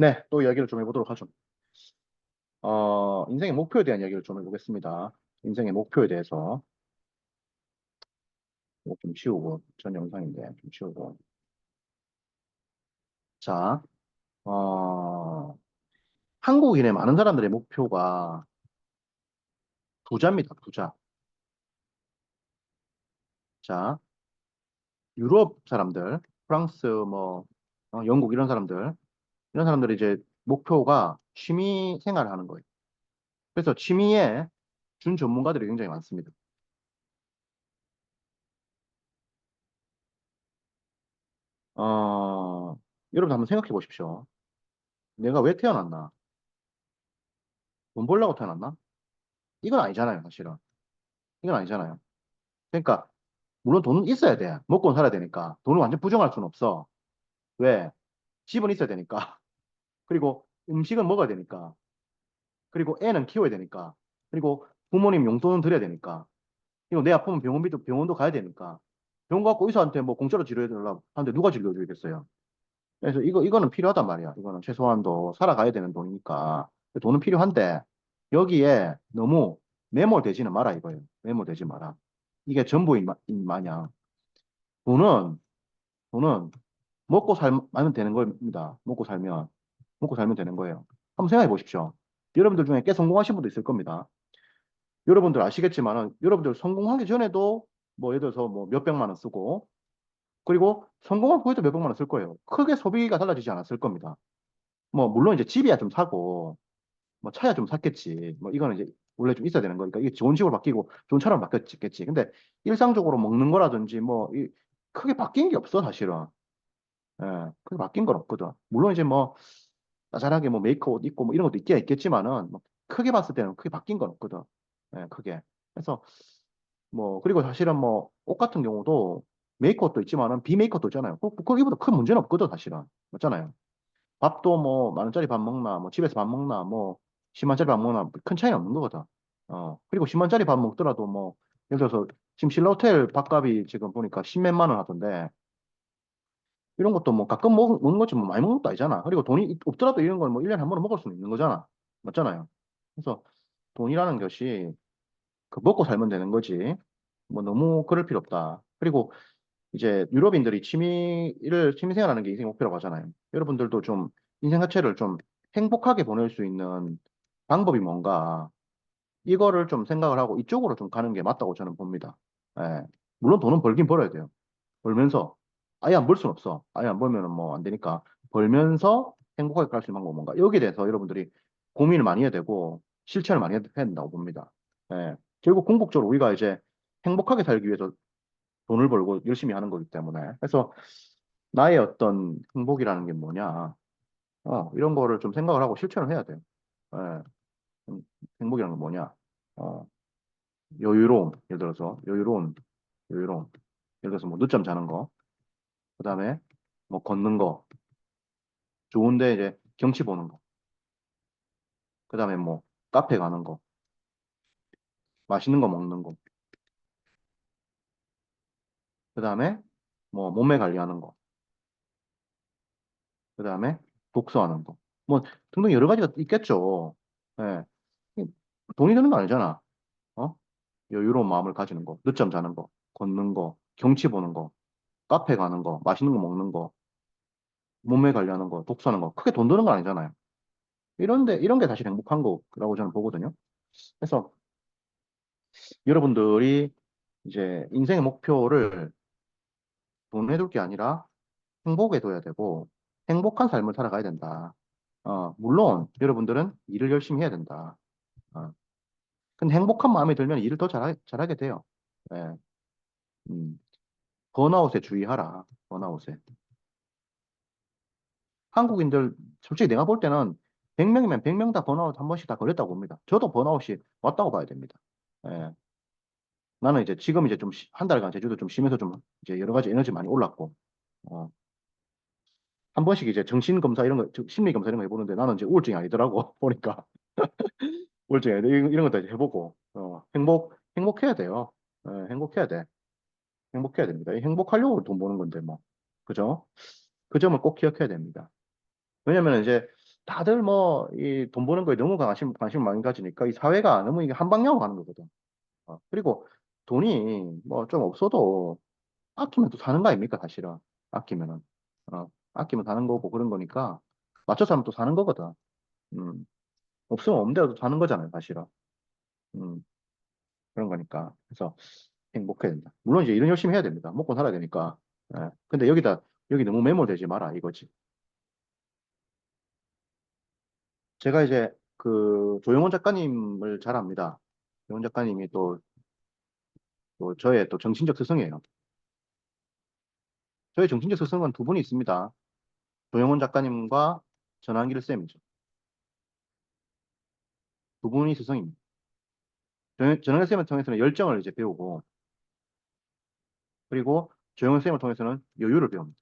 네, 또 이야기를 좀 해보도록 하죠. 어, 인생의 목표에 대한 이야기를 좀 해보겠습니다. 인생의 목표에 대해서. 좀 치우고, 전 영상인데, 좀 치우고. 자, 어, 한국인의 많은 사람들의 목표가 부자입니다, 부자. 자, 유럽 사람들, 프랑스, 뭐, 어, 영국 이런 사람들, 이런 사람들이 이제 목표가 취미 생활을 하는 거예요. 그래서 취미에 준 전문가들이 굉장히 많습니다. 어, 여러분 한번 생각해 보십시오. 내가 왜 태어났나? 돈 벌려고 태어났나? 이건 아니잖아요, 사실은. 이건 아니잖아요. 그러니까, 물론 돈은 있어야 돼. 먹고는 살아야 되니까. 돈을 완전 부정할 수는 없어. 왜? 집은 있어야 되니까. 그리고 음식은 먹어야 되니까. 그리고 애는 키워야 되니까. 그리고 부모님 용돈은 드려야 되니까. 그리고 내 아프면 병원비도, 병원도 가야 되니까. 병원 가고 의사한테 뭐 공짜로 치료해 달라고 하는데 누가 진료해 주겠어요? 그래서 이거, 이거는 필요하단 말이야. 이거는 최소한도 살아가야 되는 돈이니까. 돈은 필요한데, 여기에 너무 매몰되지는 마라 이거예요. 매몰되지 마라. 이게 전부인 마냥. 돈은, 돈은 먹고 살면 되는 겁니다. 먹고 살면. 먹고 살면 되는 거예요. 한번 생각해 보십시오. 여러분들 중에 꽤 성공하신 분도 있을 겁니다. 여러분들 아시겠지만은, 여러분들 성공하기 전에도 뭐 예를 들어서 뭐 몇백만 원 쓰고, 그리고 성공한 후에도 몇백만 원 쓸 거예요. 크게 소비가 달라지지 않았을 겁니다. 뭐, 물론 이제 집이야 좀 사고, 뭐 차야 좀 샀겠지. 뭐 이거는 이제 원래 좀 있어야 되는 거니까 이게 좋은 집으로 바뀌고 좋은 차로 바뀌었겠지. 근데 일상적으로 먹는 거라든지 뭐 이, 크게 바뀐 게 없어 사실은. 예, 크게 바뀐 건 없거든. 물론 이제 뭐 짜잘하게 뭐 메이커 옷 입고 뭐 이런 것도 있긴 있겠지만은 뭐 크게 봤을 때는 크게 바뀐 건 없거든. 예, 크게. 그래서 뭐 그리고 사실은 뭐 옷 같은 경우도 메이커 옷도 있지만은 비메이커 옷도 있잖아요. 그, 그 입어도 큰 문제는 없거든 사실은. 맞잖아요. 밥도 뭐 만 원짜리 밥 먹나 뭐 집에서 밥 먹나 뭐 10만 원짜리 밥 먹나 큰 차이는 없는 거거든. 어 그리고 10만 원짜리 밥 먹더라도 뭐 예를 들어서 지금 신라 호텔 밥값이 지금 보니까 10몇만 원 하던데 이런 것도 뭐 가끔 먹, 먹는 거지 뭐 많이 먹는 것도 아니잖아. 그리고 돈이 있- 없더라도 이런 걸 뭐 1년에 한 번은 먹을 수는 있는 거잖아. 맞잖아요. 그래서 돈이라는 것이 그 먹고 살면 되는 거지. 뭐 너무 그럴 필요 없다. 그리고 이제 유럽인들이 취미를 취미생활하는 게 인생 목표라고 하잖아요. 여러분들도 좀 인생 자체를 좀 행복하게 보낼 수 있는 방법이 뭔가 이거를 좀 생각을 하고 이쪽으로 좀 가는 게 맞다고 저는 봅니다. 예. 물론 돈은 벌긴 벌어야 돼요. 벌면서 아예 안 벌 수는 없어. 아예 안 벌면은 뭐 안 되니까 벌면서 행복하게 갈 수 있는 방법은 뭔가 여기에 대해서 여러분들이 고민을 많이 해야 되고 실천을 많이 해야 된다고 봅니다. 예. 결국 궁극적으로 우리가 이제 행복하게 살기 위해서 돈을 벌고 열심히 하는 거기 때문에. 그래서 나의 어떤 행복이라는 게 뭐냐. 어, 이런 거를 좀 생각을 하고 실천을 해야 돼요. 예. 음, 행복이라는 건 뭐냐. 어, 여유로움. 예를 들어서 여유로운, 여유로움. 예를 들어서 뭐 늦잠 자는 거. 그 다음에 뭐 걷는 거. 좋은데 이제 경치 보는 거. 그 다음에 뭐 카페 가는 거. 맛있는 거 먹는 거. 그 다음에 뭐 몸매 관리하는 거. 그 다음에 독서하는 거. 뭐 등등 여러 가지가 있겠죠. 예. 돈이 드는 거 아니잖아. 어? 여유로운 마음을 가지는 거, 늦잠 자는 거, 걷는 거, 경치 보는 거, 카페 가는 거, 맛있는 거 먹는 거, 몸매 관리하는 거, 독서하는 거, 크게 돈 드는 거 아니잖아요. 이런데, 이런 게 사실 행복한 거라고 저는 보거든요. 그래서 여러분들이 이제 인생의 목표를 돈에 둘 게 아니라 행복에 둬야 되고, 행복한 삶을 살아가야 된다. 어, 물론 여러분들은 일을 열심히 해야 된다. 어. 근데 행복한 마음이 들면 일을 더 잘하, 잘하게 돼요. 예. 음. 번아웃에 주의하라. 번아웃에. 한국인들 솔직히 내가 볼 때는 100명이면 100명 다 번아웃 한 번씩 다 걸렸다고 봅니다. 저도 번아웃이 왔다고 봐야 됩니다. 예. 나는 이제 지금 이제 좀 한 달간 제주도 좀 쉬면서 좀 이제 여러 가지 에너지 많이 올랐고 어. 한 번씩 이제 정신 검사 이런 거 저- 심리 검사 이런 거 해보는데 나는 이제 우울증이 아니더라고 보니까 아니다 이런, 이런 것도 해보고 어. 행복 행복해야 돼요. 예, 행복해야 돼. 행복해야 됩니다. 이 행복하려고 돈 버는 건데 뭐 그죠? 그 점을 꼭 기억해야 됩니다. 왜냐면 이제 다들 뭐, 이 돈 버는 거에 너무 관심, 관심 많이 가지니까 이 사회가 너무 이게 한 방향으로 가는 거거든. 어, 그리고 돈이 뭐 좀 없어도 아끼면 또 사는 거 아닙니까, 사실은. 아끼면은. 어, 아끼면 사는 거고 그런 거니까 맞춰 살면 또 사는 거거든. 음, 없으면 없는 대로 또 사는 거잖아요, 사실은. 음, 그런 거니까. 그래서 행복해야 된다. 물론 이제 일은 열심히 해야 됩니다. 먹고 살아야 되니까. 예. 근데 여기다, 여기 너무 매몰되지 마라, 이거지. 제가 이제 그 조영원 작가님을 잘 압니다. 조영원 작가님이 또, 또 저의 또 정신적 스승이에요. 저의 정신적 스승은 두 분이 있습니다. 조영원 작가님과 전한길 쌤이죠. 두 분이 스승입니다. 전- 전한길 쌤을 통해서는 열정을 이제 배우고, 그리고 조영원 쌤을 통해서는 여유를 배웁니다.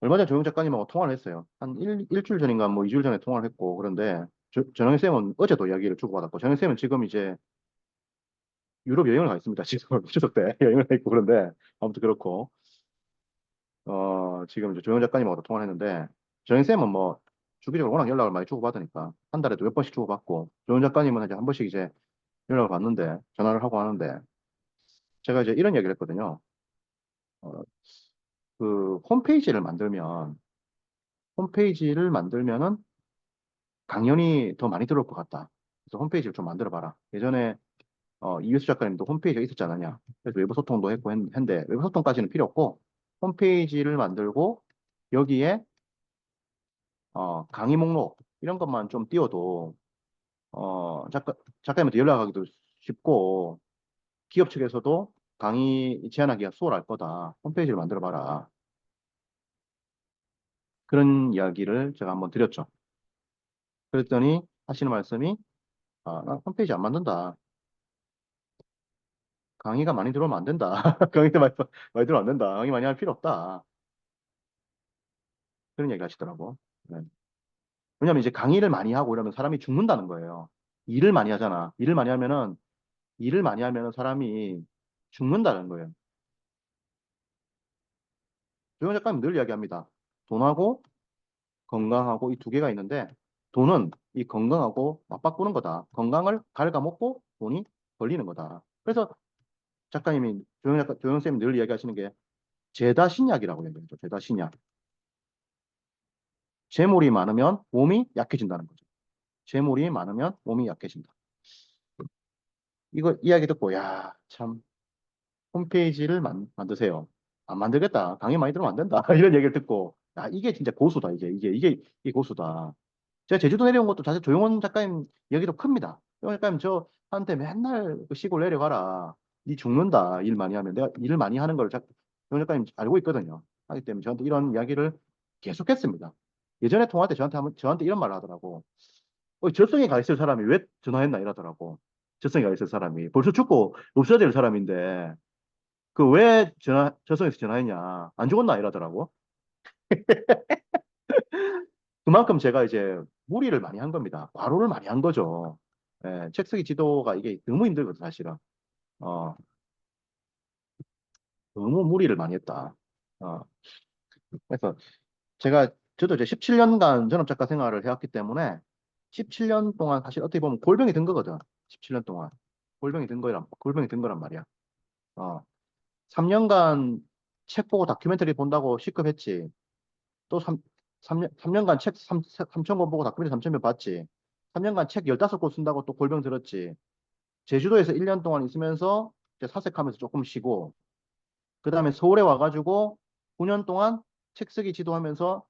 얼마 전에 조영 작가님하고 통화를 했어요. 한 일, 일주일 전인가 뭐 이주일 전에 통화를 했고, 그런데 저- 전영희 쌤은 어제도 이야기를 주고받았고, 쌤은 지금 이제 유럽 여행을 가 있습니다. 지금 추석 때 여행을 가 있고, 그런데 아무튼 그렇고, 어, 지금 이제 조영 작가님하고 통화를 했는데, 쌤은 뭐 주기적으로 워낙 연락을 많이 주고받으니까, 한 달에도 몇 번씩 주고받고, 조영 작가님은 이제 한 번씩 이제 연락을 받는데, 전화를 하고 하는데, 제가 이제 이런 얘기를 했거든요. 어, 그 홈페이지를 만들면, 홈페이지를 만들면은 강연이 더 많이 들어올 것 같다. 그래서 홈페이지를 좀 만들어 봐라. 예전에 어, 이유수 작가님도 홈페이지가 있었지 않느냐. 그래서 외부 소통도 했고 했- 했는데 외부 소통까지는 필요 없고 홈페이지를 만들고 여기에 어, 강의 목록 이런 것만 좀 띄워도 어, 작가 작가님한테 연락하기도 쉽고 기업 측에서도 강의 제안하기가 수월할 거다. 홈페이지를 만들어 봐라. 그런 이야기를 제가 한번 드렸죠. 그랬더니 하시는 말씀이 아, 나 홈페이지 안 만든다. 강의가 많이 들어오면 안 된다. 강의가 많이, 많이 들어오면 안 된다. 강의 많이 할 필요 없다. 그런 얘기 하시더라고. 네. 왜냐면 이제 강의를 많이 하고 이러면 사람이 죽는다는 거예요. 일을 많이 하잖아. 일을 많이 하면은, 일을 많이 하면은 사람이 죽는다는 거예요. 조영 작가님 늘 이야기합니다. 돈하고 건강하고 이 두 개가 있는데, 돈은 이 건강하고 맞바꾸는 거다. 건강을 갉아먹고 돈이 걸리는 거다. 그래서 작가님이, 조영 작가, 조영 쌤이 늘 이야기하시는 게 제다 신약이라고 얘기하죠. 제다 신약. 재물이 많으면 몸이 약해진다는 거죠. 재물이 많으면 몸이 약해진다. 이거 이야기 듣고 야, 참 홈페이지를 만, 만드세요. 안 만들겠다. 강의 많이 들으면 안 된다. 이런 얘기를 듣고 야, 이게 진짜 고수다. 이게 이게 이게 이게 고수다. 제가 제주도 내려온 것도 사실 조용원 작가님 얘기도 큽니다. 조용원 작가님 저한테 맨날 그 시골 내려가라. 니 죽는다. 일 많이 하면 내가 일을 많이 하는 걸 자- 조용원 작가님 알고 있거든요. 하기 때문에 저한테 이런 이야기를 계속했습니다. 예전에 통화할 때 저한테 한번 저한테 이런 말을 하더라고. 어, 저성에 가 있을 사람이 왜 전화했나 이러더라고. 저성에 가 있을 사람이 벌써 죽고 없어야 될 사람인데 그 왜 전화 저성에서 전화했냐 안 죽었나 이러더라고. 그만큼 제가 이제 무리를 많이 한 겁니다. 과로를 많이 한 거죠. 예, 책 쓰기 지도가 이게 너무 힘들거든 사실은. 어, 너무 무리를 많이 했다. 어, 그래서 제가 저도 이제 17년간 전업 작가 생활을 해왔기 때문에 17년 동안 사실 어떻게 보면 골병이 든 거거든. 17년 동안 골병이 든 거란 골병이 든 거란 말이야. 어, 3년간 책 보고 다큐멘터리 본다고 시급했지. 또 3, 3년, 3년간 책 3, 3,000권 보고 다큐멘터리 3,000편 봤지. 3년간 책 15권 쓴다고 또 골병 들었지. 제주도에서 1년 동안 있으면서 사색하면서 조금 쉬고, 그 다음에 서울에 와가지고 9년 동안 책 쓰기 지도하면서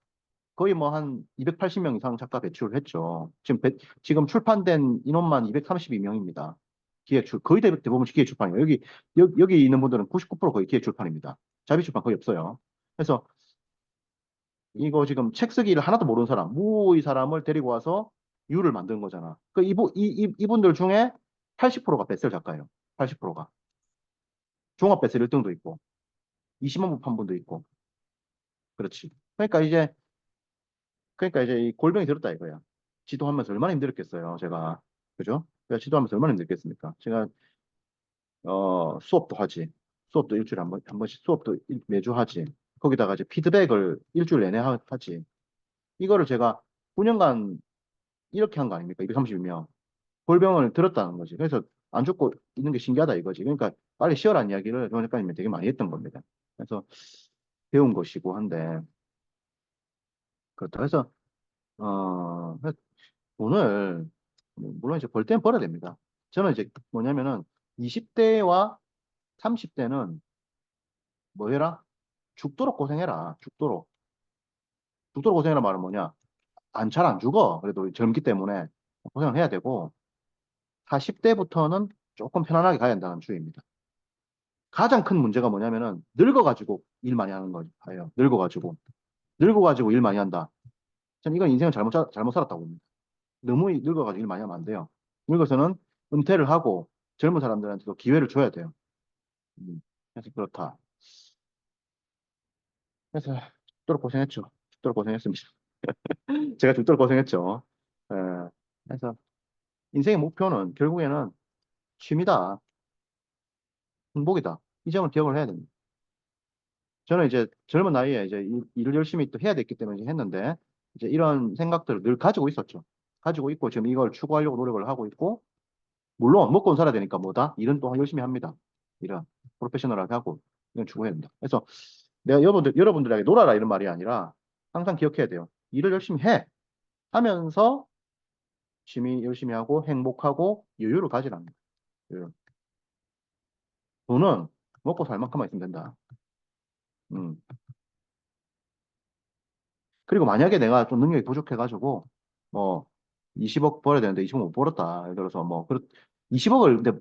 거의 뭐 한 280명 이상 작가 배출을 했죠. 지금, 배- 지금 출판된 인원만 232명입니다. 기획 출, 거의 대- 대부분 기획 출판이에요. 여기, 여, 여기 있는 분들은 99% 거의 기획 출판입니다. 자비 출판 거의 없어요. 그래서 이거 지금 책 쓰기 를 하나도 모르는 사람, 무의 사람을 데리고 와서 유를 만든 거잖아. 그 이분, 이, 이, 이분들 중에 80%가 베셀 작가예요. 80%가. 종합 베셀 1등도 있고, 20만 부판 분도 있고. 그렇지. 그러니까 이제, 그러니까 이제 이 골병이 들었다 이거야. 지도하면서 얼마나 힘들었겠어요, 제가. 그죠? 제가 지도하면서 얼마나 힘들겠습니까? 제가, 어, 수업도 하지. 수업도 일주일에 한 번, 한 번씩 수업도 일- 매주 하지. 거기다가 이제 피드백을 일주일 내내 하- 하지. 이거를 제가 9년간 이렇게 한 거 아닙니까? 230명. 골병을 들었다는 거지. 그래서 안 죽고 있는 게 신기하다 이거지. 그러니까 빨리 쉬어라는 이야기를 정 작가님이 되게 많이 했던 겁니다. 그래서 배운 것이고 한데 그렇다. 그래서 어 돈을 물론 이제 벌 때는 벌어야 됩니다. 저는 이제 뭐냐면은 20대와 30대는 뭐 해라? 죽도록 고생해라. 죽도록. 죽도록 고생해라 말은 뭐냐? 안 잘 안 죽어. 그래도 젊기 때문에 고생을 해야 되고 40대부터는 조금 편안하게 가야 한다는 주의입니다. 가장 큰 문제가 뭐냐면은 늙어가지고 일 많이 하는 거예요. 늙어가지고. 늙어가지고 일 많이 한다. 저는 이건 인생을 잘못, 살- 잘못 살았다고 봅니다. 너무 늙어가지고 일 많이 하면 안 돼요. 늙어서는 은퇴를 하고 젊은 사람들한테도 기회를 줘야 돼요. 음, 그래서 그렇다. 그래서 죽도록 고생했죠. 죽도록 고생했습니다. 제가 죽도록 고생했죠. 예, 그래서 인생의 목표는 결국에는 취미다. 행복이다. 이 점을 기억을 해야 됩니다. 저는 이제 젊은 나이에 이제 일- 일을 열심히 또 해야 됐기 때문에 했는데 이제 이런 생각들을 늘 가지고 있었죠. 가지고 있고 지금 이걸 추구하려고 노력을 하고 있고 물론 먹고 살아야 되니까 뭐다? 일은 또 열심히 합니다. 일은 프로페셔널하게 하고 이건 추구해야 된다. 그래서 내가 여러분들 여러분들에게 놀아라 이런 말이 아니라 항상 기억해야 돼요. 일을 열심히 해 하면서 취미 열심히 하고 행복하고 여유를 거예요. 여유. 돈은 먹고 살 만큼만 있으면 된다. 음. 그리고 만약에 내가 좀 능력이 부족해가지고 뭐 20억 벌어야 되는데 20억 못 벌었다. 예를 들어서 뭐 그렇 20억을 근데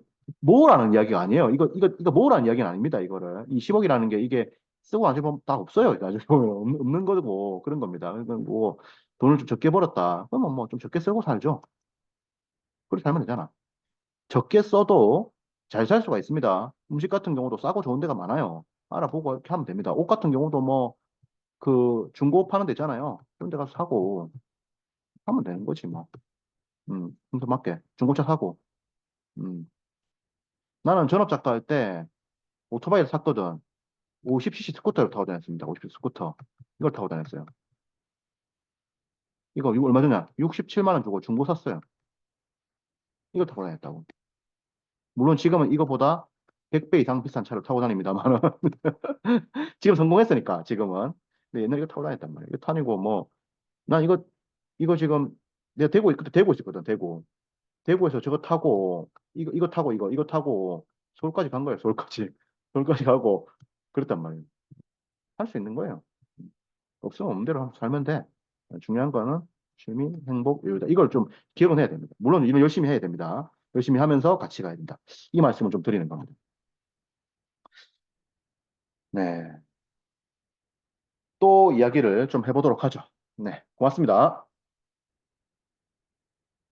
모으라는 이야기가 아니에요. 이거 이거 이거 모으라는 이야기는 아닙니다. 이거를 20억이라는 게 이게 쓰고 나중에 보면 다 없어요. 나중에 보면 없는, 거고 그런 겁니다. 뭐 돈을 좀 적게 벌었다. 그러면 뭐 좀 적게 쓰고 살죠. 그렇게 살면 되잖아. 적게 써도 잘 살 수가 있습니다. 음식 같은 경우도 싸고 좋은 데가 많아요. 알아보고 이렇게 하면 됩니다. 옷 같은 경우도 뭐 그 중고 파는 데 있잖아요. 그런 데 가서 사고 하면 되는 거지 뭐. 음, 좀더 맞게 중고차 사고. 음. 나는 전업 작가 할 때 오토바이를 샀거든. 50cc 스쿠터를 타고 다녔습니다. 50cc 스쿠터. 이걸 타고 다녔어요. 이거 얼마 전에 67만 원 주고 중고 샀어요. 이거 타고 다녔다고. 물론 지금은 이거보다 100배 이상 비싼 차를 타고 다닙니다만 지금 성공했으니까 지금은. 근데 옛날에 이거 타고 다녔단 말이에요. 이거 타니고 뭐 난 이거 이거 지금 내가 대구 그때 대구 있었거든. 대구. 대구에서 저거 타고 이거 이거 타고 이거 이거 타고 서울까지 간 거예요. 서울까지 서울까지 가고 그랬단 말이에요. 할 수 있는 거예요. 없으면 없는 대로 살면 돼. 중요한 거는 취미, 행복, 여유다. 이걸 좀 기억은 해야 됩니다. 물론 일을 열심히 해야 됩니다. 열심히 하면서 같이 가야 된다. 이 말씀을 좀 드리는 겁니다. 네. 또 이야기를 좀 해보도록 하죠. 네. 고맙습니다.